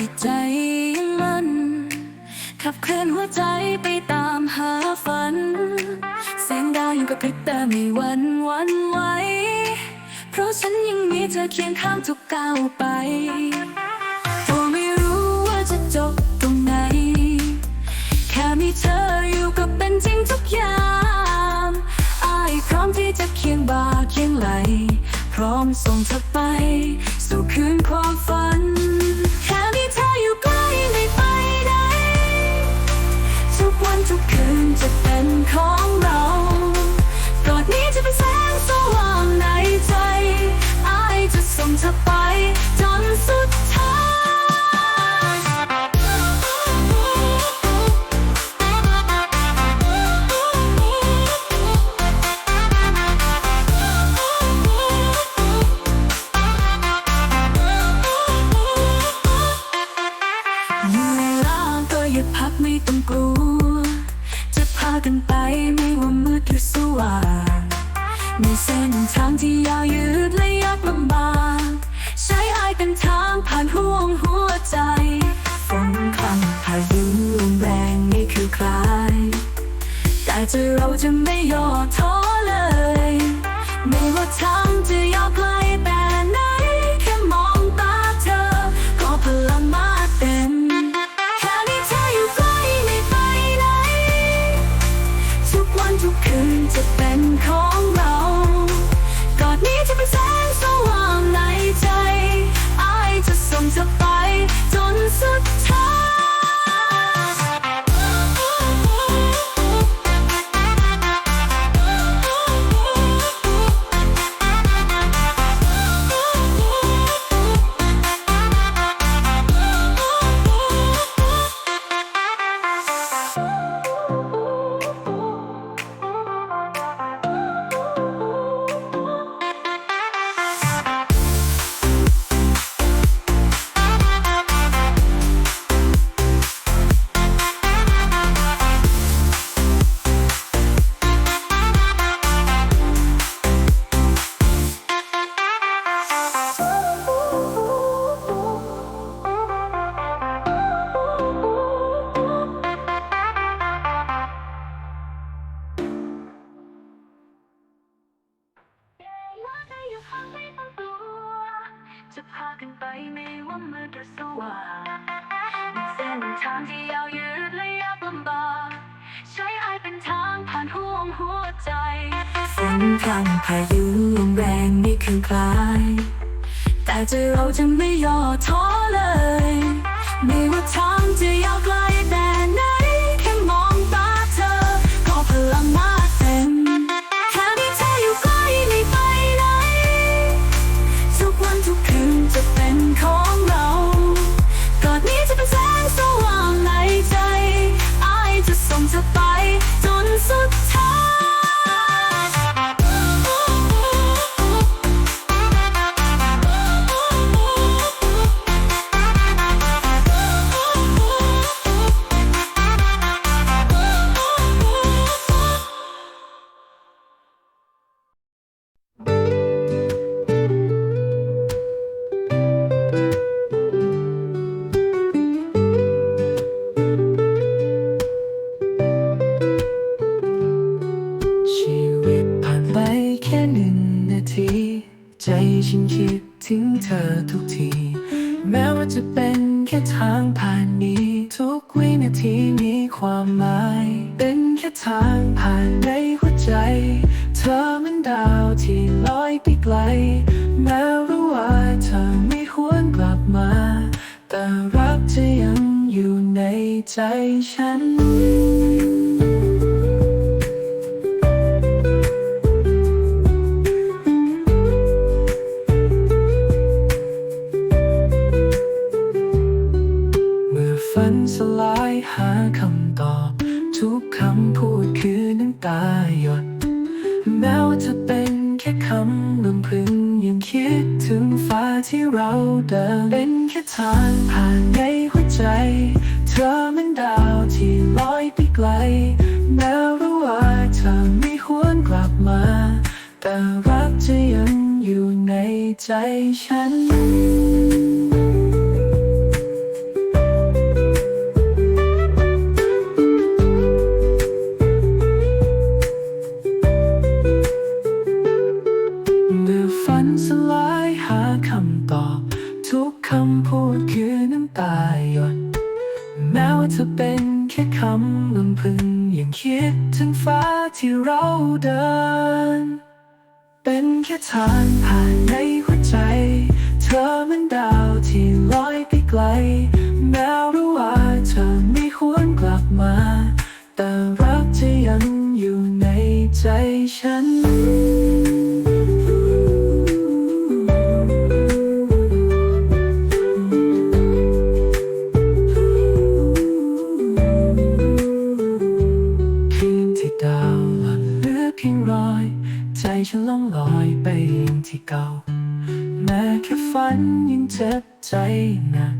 ที่ใจมันขับเคลื่อนหัวใจไปตามหาฝัน แสงดาวยังกระพริบแต่ไม่หวันวันไหวเพราะฉันยังมีเธอเคียงข้างทุกก้าวไปตัวไม่รู้ว่าจะจบตรงไหน แค่มีเธออยู่ก็เป็นจริงทุกอย่างอายพร้อมที่จะเคียงบ่าเคียงไหล พร้อมส่งเธอไป สู่คืนความฝัน ค่ทางผ่านในหัวใจ เธอเหมันดาวที่ลอยไปไกล แม้รู้ว่าเธอไม่หวนกลับมา แต่รักจะยังอยู่ในใจฉัน คือน้ำตาหยดแม้ว่าจะเป็นแค่คำลำพึงยังคิดถึงฟ้าที่เราเดินเป็นแค่ทางผ่านในหัวใจ เธอเหมันดาวที่ลอยไปไกล แม้รู้ว่าเธอไม่หวนกลับมา แต่รักจะยังอยู่ในใจฉัน จ็บใจนัก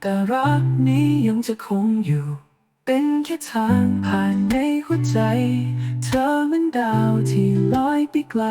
แต่รักนี้ยังจะคงอยู่ เป็นแค่ทางผ่านในหัวใจ เธอเหมือนดาวที่ลอยไปไกล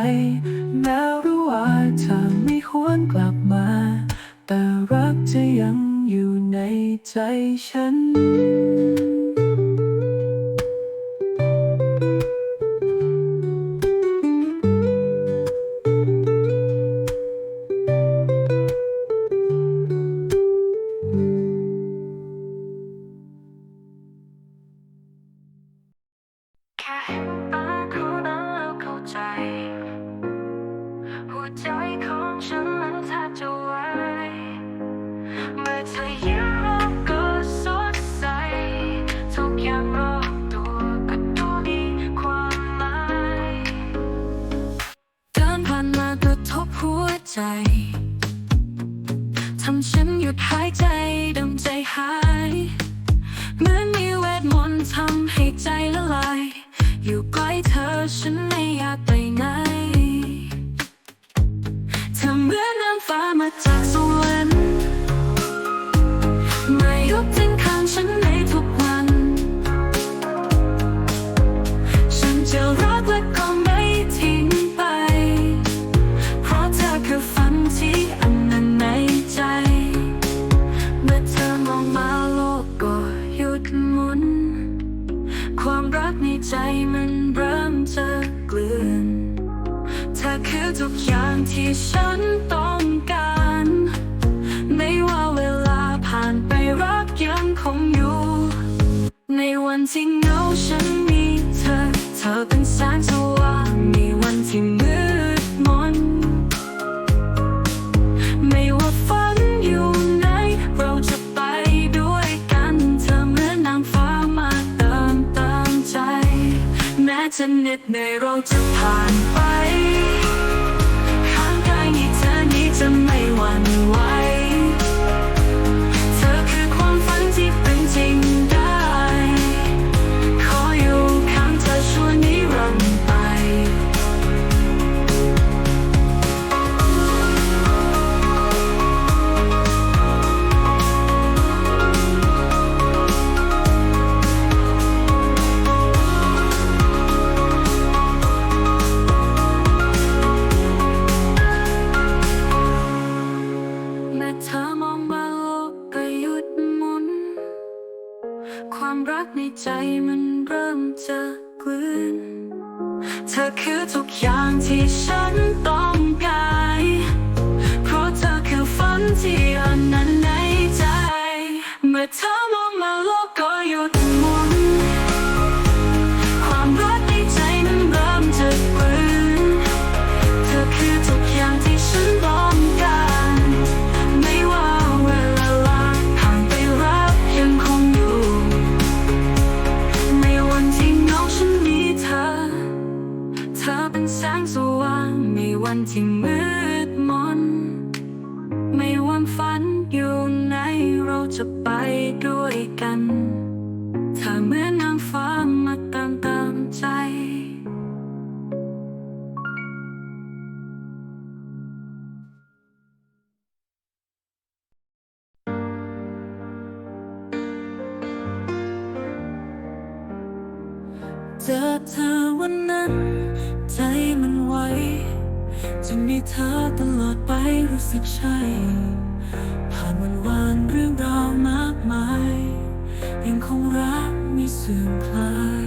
ใจ ทำฉันหยุดหายใจดังใจหาย เหมือนมีเวทมนต์ทำให้ใจละลาย อยู่ใกล้เธอฉันไม่อยากไปไหน เธอเหมือนนางฟ้ามาจากสวรรค์มายกถึงข้างฉันในทุกวัน ฉันจะรัก ที่ฉันต้องการ ไม่ว่าเวลาผ่านไปรักยังคงอยู่ ในวันที่เหงาฉันมีเธอ เธอเป็นแสงสว่างในวันที่มืดมน ไม่ว่าฝันอยู่ไหนเราจะไปด้วยกัน เธอเหมือนนางฟ้ามาเติมเติมใจ แม้จะเหน็ดเหนื่อยเราจะผ่านไป ห ไม่เสื่อมคลาย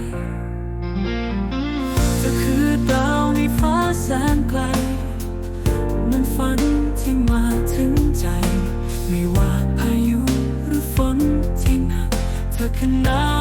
เธอคือดาวในฟ้าแสนไกลมันฝันที่มาถึงใจ ไม่ว่าพายุหรือฝนที่หนักเธอคือน้ำ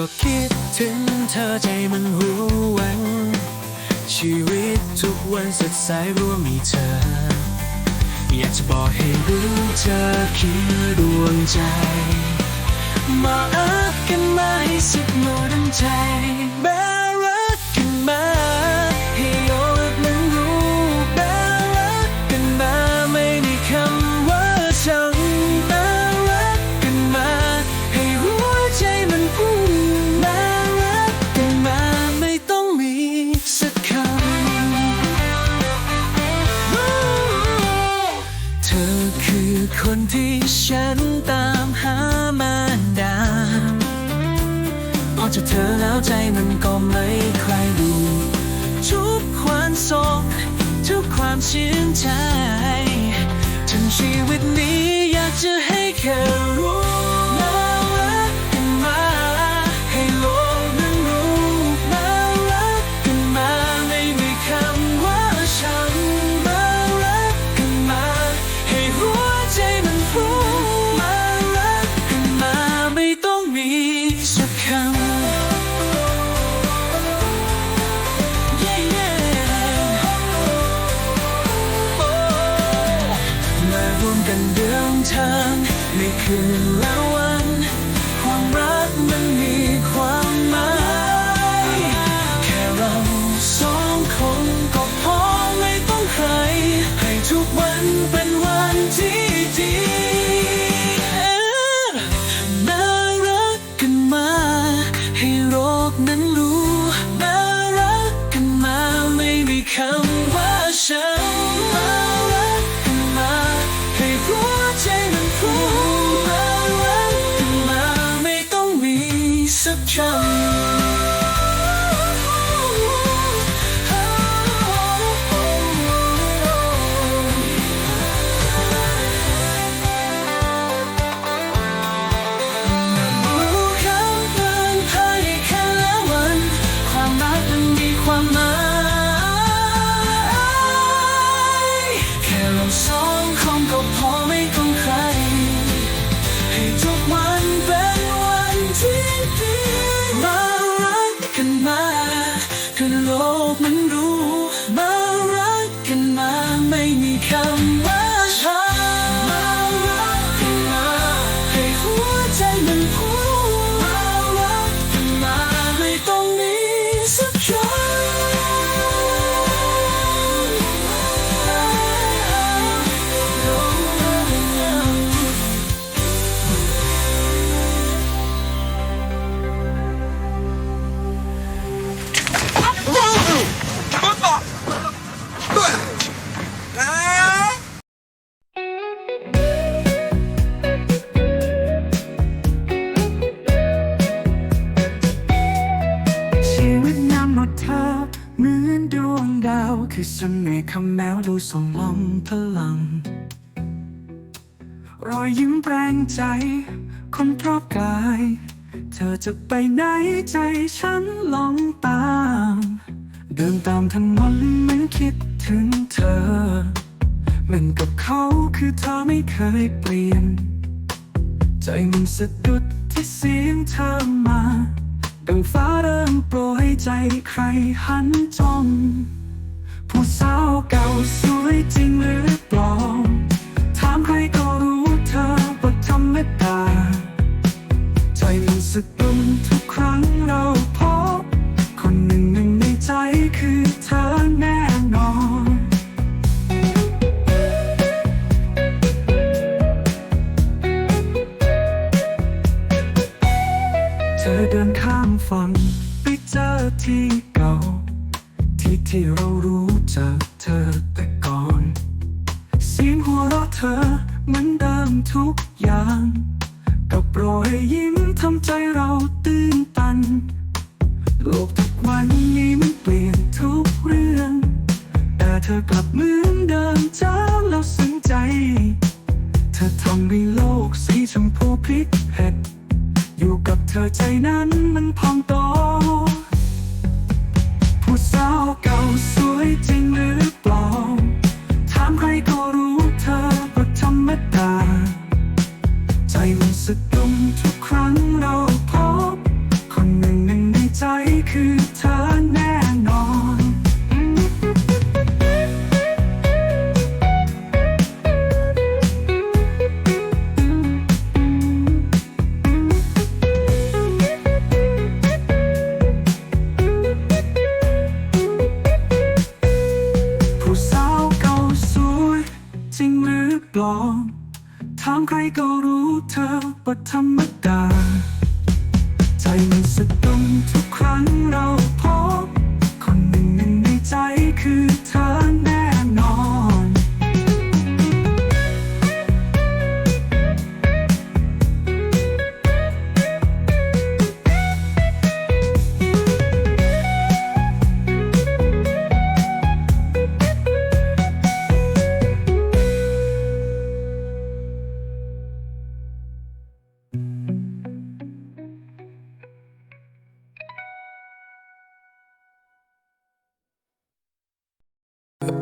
ก็คิดถึงเธอใจมันหูวัง ชีวิตทุกวันสดใสร่วมีเธอ อยากจะบอกให้รู้เธอคือดวงใจ มาอักกันมาให้สุดหนูดังใจ แบรักกันมา อแล้วใจมันก็ไม่ใครดูทุกความโศกทุกความชื่นใจทั้งชีวิตนี้อยากจะให้เธอรู้ one. ดวงดาว คือเสน่ห์คำแมวดูสมองพลัง รอยยิ้มแปลงใจ คนรอบกาย เธอจะไปไหนใจฉันหลงตาม เดินตามถนนเหมือนคิดถึงเธอเหมือนกับเขาคือเธอไม่เคยเปลี่ยน ใจมันสะดุดที่เสียงเธอมา ดังฟ้าเริ่มโปรยใจใครหันจ้องผู้สาวเก่าสวยจริงหรือปลอม ถามใครก็รู้เธอว่าธรรมดาใจมันสะดุ้มทุกครั้งเราพบ คนหนึ่งหนึ่งในใจคือเธอแน่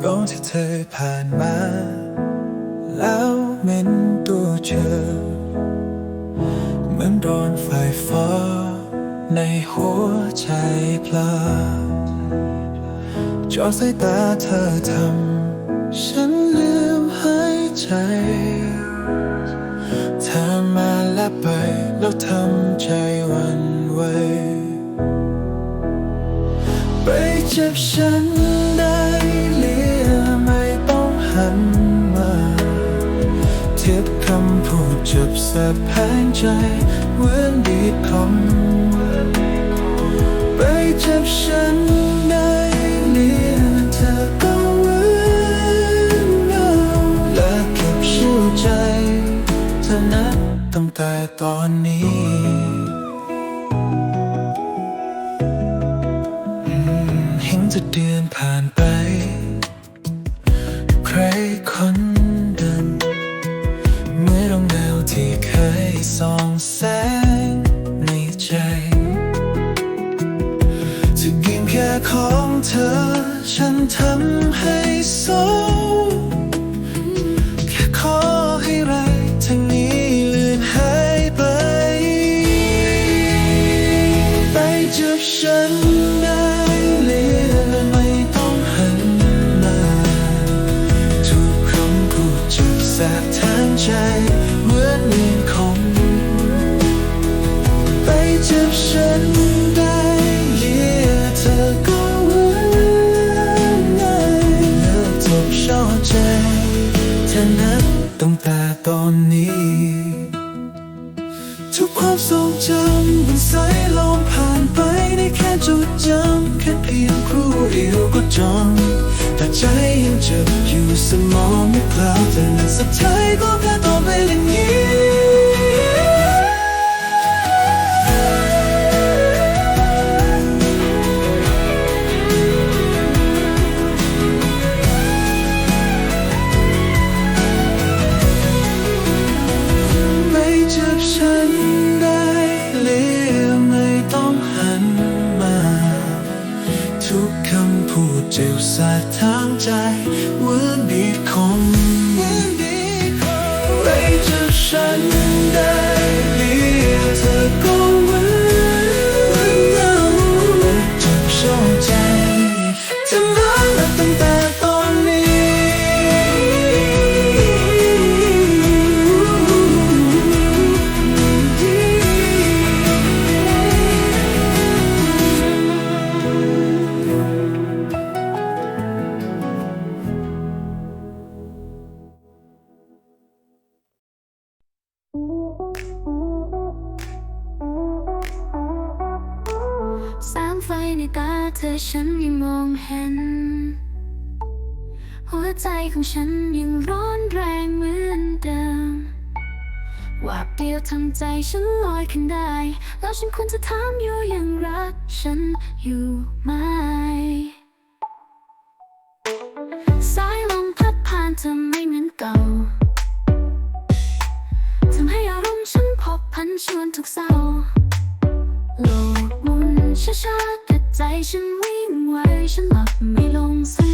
ร้องที่เธอผ่านมา แล้วเหม็นตัวเธอเหมือนโดนไฟฟ้า ในหัวใจพลาจอสายตาเธอทำฉันลืมหายใจเธอมาและไปแล้วทำใจวันไหวไปจับฉัน แสบแผงใจเหมือนดีดคำไปจับฉันได้เลียเธอก็เหมือนเงาและเก็บชื่อใจเธอนับตั้งแต่ตอนนี้เห็นจะเดือ จองแต่ใจยังเจ็บอยู่สมองไม่กล้าแต่สุดท้ายก็แค่ตอบไปอย่างนี้ I've time. ตาเธอฉันยังมองเห็น หัวใจของฉันยังร้อนแรงเหมือนเดิมว่าเดียวทำใจฉันลอยขึ้นได้ แล้วฉันควรจะถามอยู่ยังรักฉันอยู่ไหม ฉันวิ่งไวฉันหลับไม่ลงส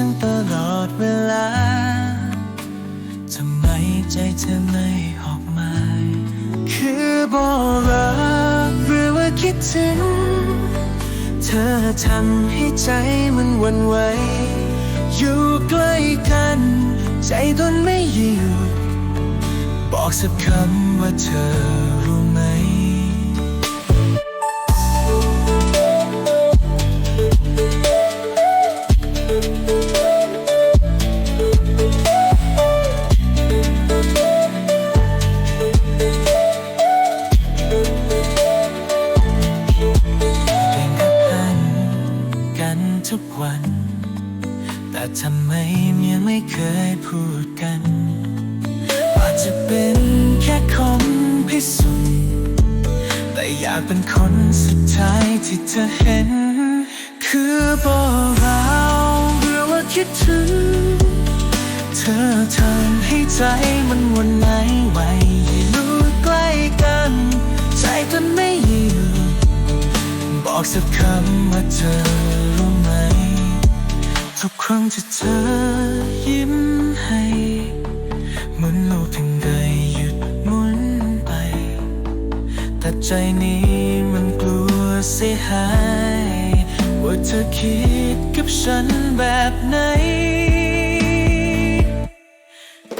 ฉันตลอดเวลา ทำไมใจเธอไม่ออกมา คือบอกรักหรือว่าคิดถึง เธอทำให้ใจมันวันไหว อยู่ใกล้กัน ใจทนไม่อยู่ บอกสักคำว่าเธอ ถ้าใจนี้มันกลัวเสียหาย ว่าเธอคิดกับฉันแบบไหน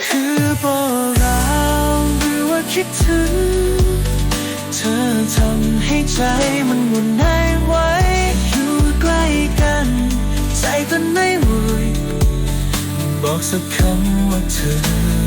คือบอกเราหรือว่าคิดถึง เธอทำให้ใจมันวุ่นายไว้ อยู่ใกล้กัน ใจต้นไม่วุ่นบอกสักคำว่าเธอ